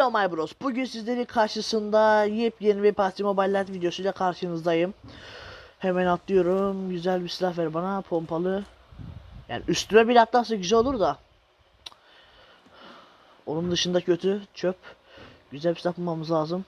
Hello my bros. Bugün sizlerin karşısında yepyeni bir PUBG Mobile Lite videosuyla karşınızdayım. Hemen atlıyorum. Güzel bir silah ver bana. Pompalı. Yani üstüme bir atlarsa güzel olur da. Onun dışında kötü. Çöp. Güzel bir silah bulmamız lazım.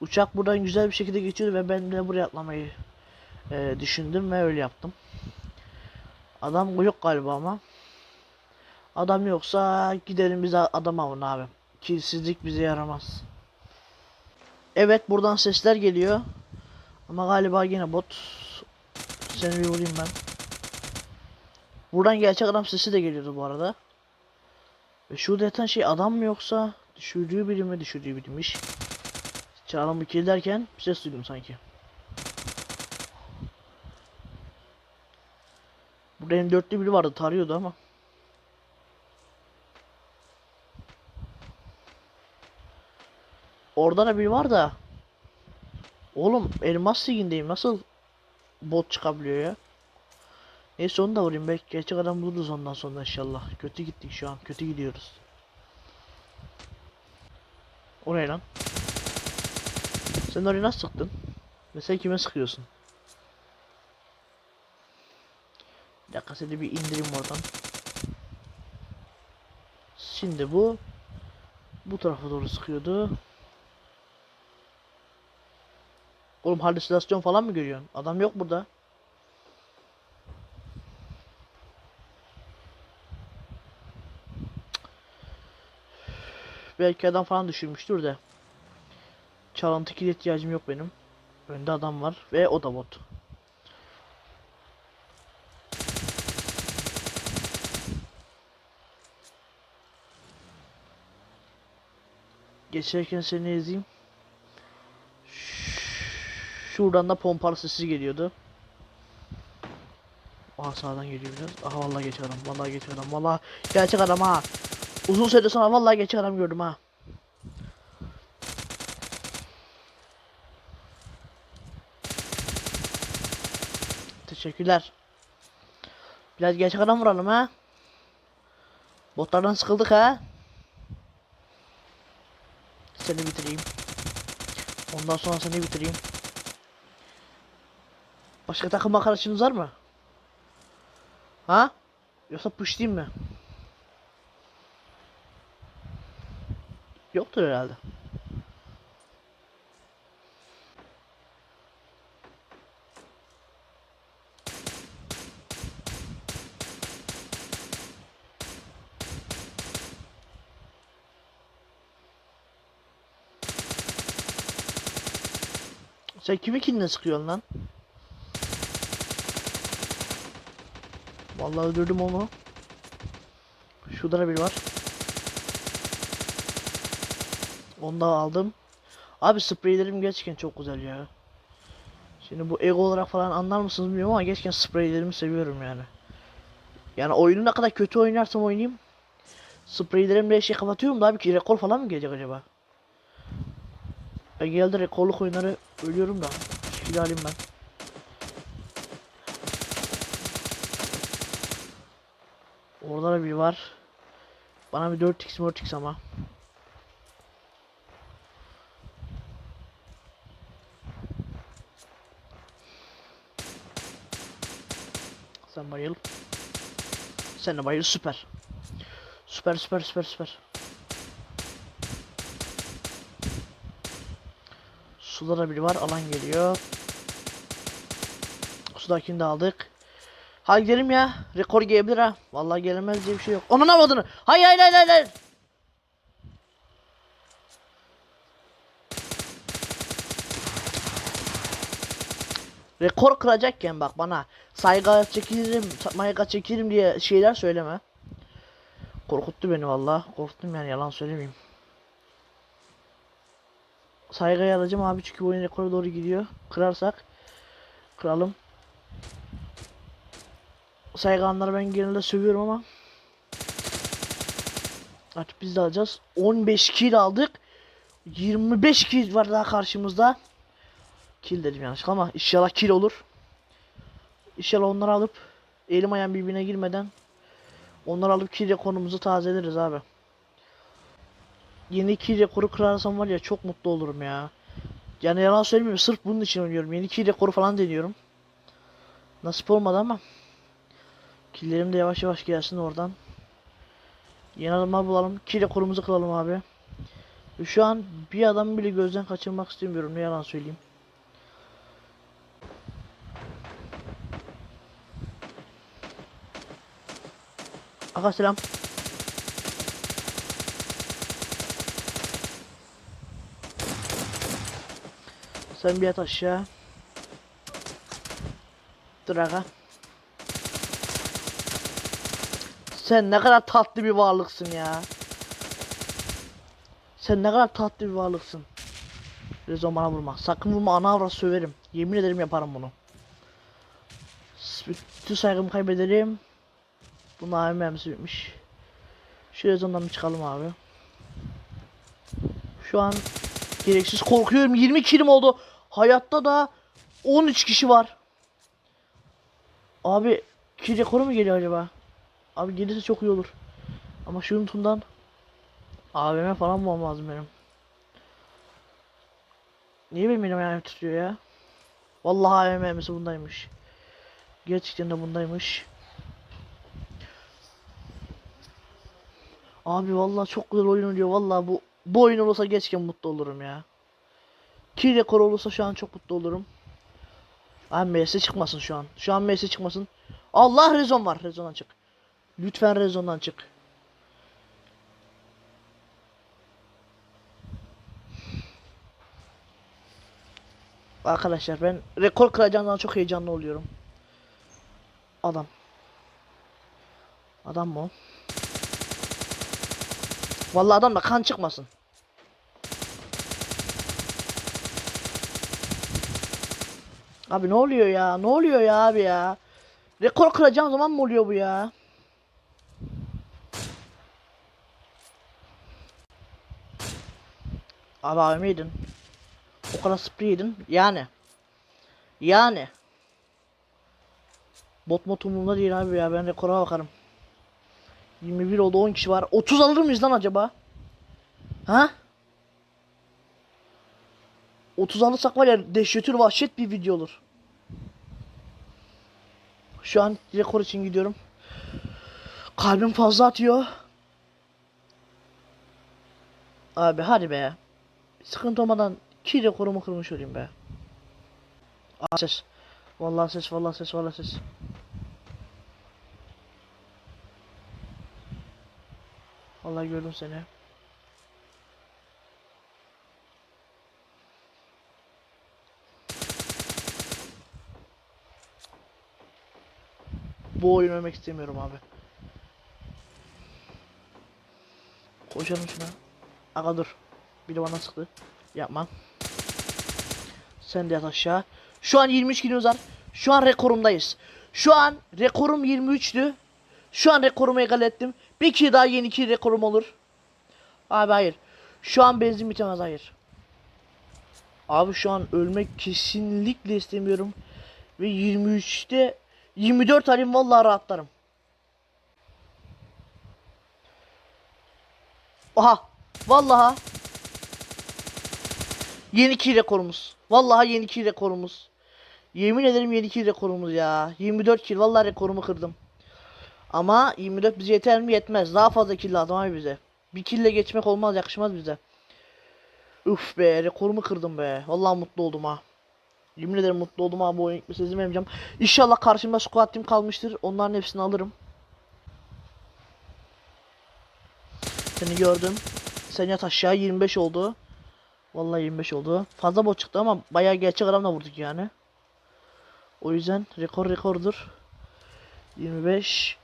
Uçak buradan güzel bir şekilde geçiyordu ve ben de buraya atlamayı e, düşündüm ve öyle yaptım. Adam yok galiba ama. Adam yoksa gidelim bize adam avın abi. Kilsizlik bize yaramaz. Evet buradan sesler geliyor. Ama galiba yine bot. Seni bir vurayım ben. Buradan gerçek adam sesi de geliyordu bu arada. Ve şurada yatan şey adam mı yoksa düşürdüğü biri mi düşürdüğü biriymiş. Bir kill derken bir ses duydum sanki. Burada benim dörtlü biri vardı tarıyordu ama. Orada da biri var da. Oğlum elmas ligindeyim nasıl bot çıkabiliyor ya? Neyse onu da vurayım belki gerçek adam buluruz ondan sonra inşallah. Kötü gittik şu an kötü gidiyoruz. Oraya lan. Sen oraya nasıl sıktın? Ve sen kime sıkıyorsun? Bir dakika seni bir indireyim oradan. Şimdi bu bu tarafa doğru sıkıyordu. Oğlum halüsinasyon falan mı görüyorsun? Adam yok burada. Belki adam falan düşürmüştür de. Çalıntı kilit ihtiyacım yok benim. Önde adam var ve o da bot. Geçerken seni ezeyim. Şuradan da pompalı sesi geliyordu. Aha sağdan geliyor biraz. Aha vallahi geçer adam. Vallahi geçer adam. Vallahi gerçek adam ha. Uzun süre sonra vallahi gerçek adam gördüm ha. Teşekkürler. Biraz gerçek adam vuralım ha. Botlardan sıkıldık ha. Seni bitireyim. Ondan sonra seni bitireyim. Başka takım arkadaşınız var mı? Ha? Yoksa pushlayayım mı? Yoktur herhalde. Sen kimi kinle sıkıyorsun lan? Vallahi öldürdüm onu. Şurada da biri var. Onu da aldım. Abi spreylerim gerçekten çok güzel ya. Şimdi bu ego olarak falan anlar mısınız bilmiyorum ama gerçekten spreylerimi seviyorum yani. Yani oyunu ne kadar kötü oynarsam oynayayım. Spreylerimle şey kapatıyorum da abi ki rekor falan mı gelecek acaba? Ben geldi rekorluk oyunları ölüyorum da. Şekil alayım ben. Orada da biri var. Bana bir 4x 4x ama. Sen bayıl. Sen de bayıl süper. Süper süper süper süper. Suda da biri var alan geliyor. Sudakini de aldık. Hadi gidelim ya. Rekor gelebilir ha. Vallahi gelemez diye bir şey yok. Onun avadını. Hayır hayır hayır hayır. Rekor kıracakken bak bana saygı çekilirim, saygı çekilirim diye şeyler söyleme. Korkuttu beni valla. Korktum yani yalan söylemeyeyim. Saygıyı alacağım abi çünkü oyun rekora doğru gidiyor. Kırarsak kıralım. Sayganları ben genelde sövüyorum ama artık biz de alacağız. 15 kill aldık. 25 kill var daha karşımızda. Kill dedim yanlış ama inşallah kill olur. İnşallah onları alıp elim ayağım birbirine girmeden onları alıp kill rekorumuzu tazeleriz abi. yeni kill rekoru kırarsam var ya çok mutlu olurum ya. Yani yalan söylemiyorum sırf bunun için oynuyorum. Yeni kill rekoru falan deniyorum. Nasip olmadı ama. Killerim de yavaş yavaş gelsin oradan. Yeni adamlar bulalım. Kill rekorumuzu kıralım abi. Şu an bir adamı bile gözden kaçırmak istemiyorum. Ne yalan söyleyeyim. Aga selam. Sen bir yat aşağı. Dur aga. Sen ne kadar tatlı bir varlıksın ya. Sen ne kadar tatlı bir varlıksın. Rezon bana vurma. Sakın vurma ana avrat söverim. Yemin ederim yaparım bunu. Bütün saygımı kaybederim. Bunu AVM mermisi bitmiş. Şu rezondan çıkalım abi. Şu an gereksiz korkuyorum. 20 kilim oldu. Hayatta da 13 kişi var. Abi kill rekoru mu geliyor acaba? Abi gelirse çok iyi olur. Ama şu yutundan AVM falan bulmam lazım benim. Niye benim elim ayağım titriyor ya? Vallahi AVM mermisi bundaymış. Gerçekten de bundaymış. Abi vallahi çok güzel oyun oluyor. Vallahi bu bu oyun olursa gerçekten mutlu olurum ya. Kill rekor olursa şu an çok mutlu olurum. Abi MS çıkmasın şu an. Şu an MS çıkmasın. Allah rezon var. Rezondan çık. Lütfen rezondan çık. Arkadaşlar ben rekor kıracağımdan çok heyecanlı oluyorum. Adam. Adam mı? Vallahi adam da kan çıkmasın. Abi ne oluyor ya? Ne oluyor ya abi ya? Rekor kıracağım zaman mı oluyor bu ya? Abi AVM. O kadar sprey. Yani. Yani. Bot mod umurumda değil abi ya. Ben rekora bakarım. 21 oldu 10 kişi var. 30 alır mıyız lan acaba? Ha? 30 alırsak var ya dehşetür vahşet bir video olur. Şu an rekor için gidiyorum. Kalbim fazla atıyor. Abi hadi be. Sıkıntı olmadan ki rekorumu kırmış olayım be. Aa ses. Vallahi ses, vallahi ses, vallahi ses. Vallahi gördüm seni. Bu oyun oynamak istemiyorum abi. Koşalım şuna. Aga dur. Biri bana sıktı. Yapma. Sen de yat aşağı. Şu an 23 kiloz var. Şu an rekorumdayız. Şu an rekorum 23'tü. Şu an rekorumu egal ettim. Bir kere daha yeni iki rekorum olur. Abi hayır. Şu an benzin bitemez hayır. Abi şu an ölmek kesinlikle istemiyorum. Ve 23'te 24 alayım vallahi rahatlarım. Aha. Vallahi. Yeni ki rekorumuz. Vallahi yeni ki rekorumuz. Yemin ederim yeni ki rekorumuz ya. 24 kill vallahi rekorumu kırdım. Ama 24 bize yeter mi yetmez. Daha fazla kill lazım abi bize. Bir kille geçmek olmaz yakışmaz bize. Uf be rekorumu kırdım be. Vallahi mutlu oldum ha. Yemin ederim mutlu oldum abi bu oyun gitmesi vermeyeceğim. İnşallah karşımda squad team kalmıştır. Onların hepsini alırım. Seni gördüm. Sen yat aşağı 25 oldu. Vallahi 25 oldu. Fazla bot çıktı ama bayağı gerçek adamla vurduk yani. O yüzden rekor rekordur. 25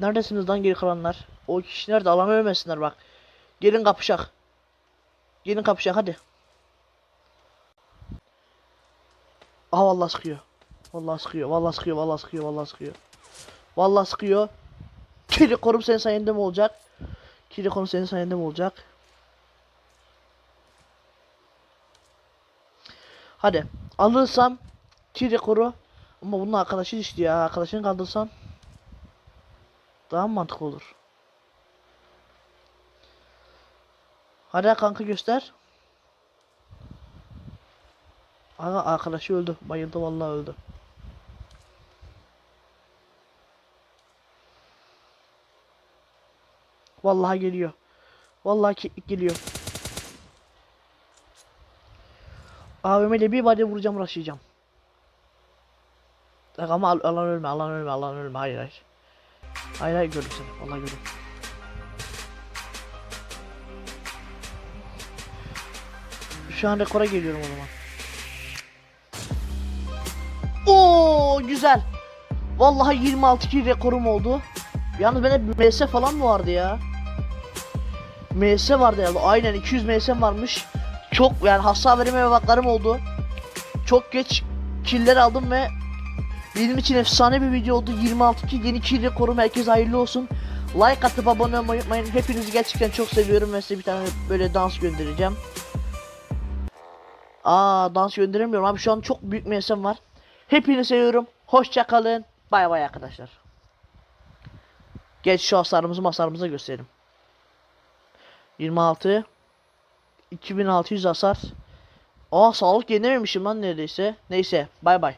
Neredesiniz lan geri kalanlar? O kişi nerede? Alan ölmesinler bak. Gelin kapışak. Gelin kapışak hadi. Aha vallahi sıkıyor. Vallahi sıkıyor. Vallahi sıkıyor. Vallahi sıkıyor. Vallahi sıkıyor. Vallahi sıkıyor. Kili korum senin sayende mi olacak? Kili korum senin sayende mi olacak? Hadi. Alırsam ki rekoru ama bunun arkadaşı işte ya. Arkadaşını kaldırsan daha mı mantıklı olur? Hadi kanka göster. Aga arkadaşı öldü. Bayıldı vallahi öldü. Vallahi geliyor. Vallahi geliyor. AVM ile bir body vuracağım uğraşacağım. Ama al- alan ölme, alan ölme, alan ölme. Hayır hayır. Hayır hayır gördüm seni. Vallahi gördüm. Şu an rekora geliyorum o zaman. Oo güzel. Vallahi 26 kill rekorum oldu. Yalnız bende MS falan mı vardı ya? MS vardı ya. Aynen 200 MS varmış. Çok yani hasar vereme baklarım oldu. Çok geç killer aldım ve benim için efsane bir video oldu. 26 kill yeni kill rekorum. Herkes hayırlı olsun. Like atıp abone olmayı unutmayın. Hepinizi gerçekten çok seviyorum ve size bir tane böyle dans göndereceğim. Aa dans gönderemiyorum abi şu an çok büyük mesem var. Hepinizi seviyorum. Hoşça kalın. Bay bay arkadaşlar. Geç şu hasarımızı masarımıza gösterelim. 26 2600 hasar. Aa sağlık yenememişim lan neredeyse. Neyse bay bay.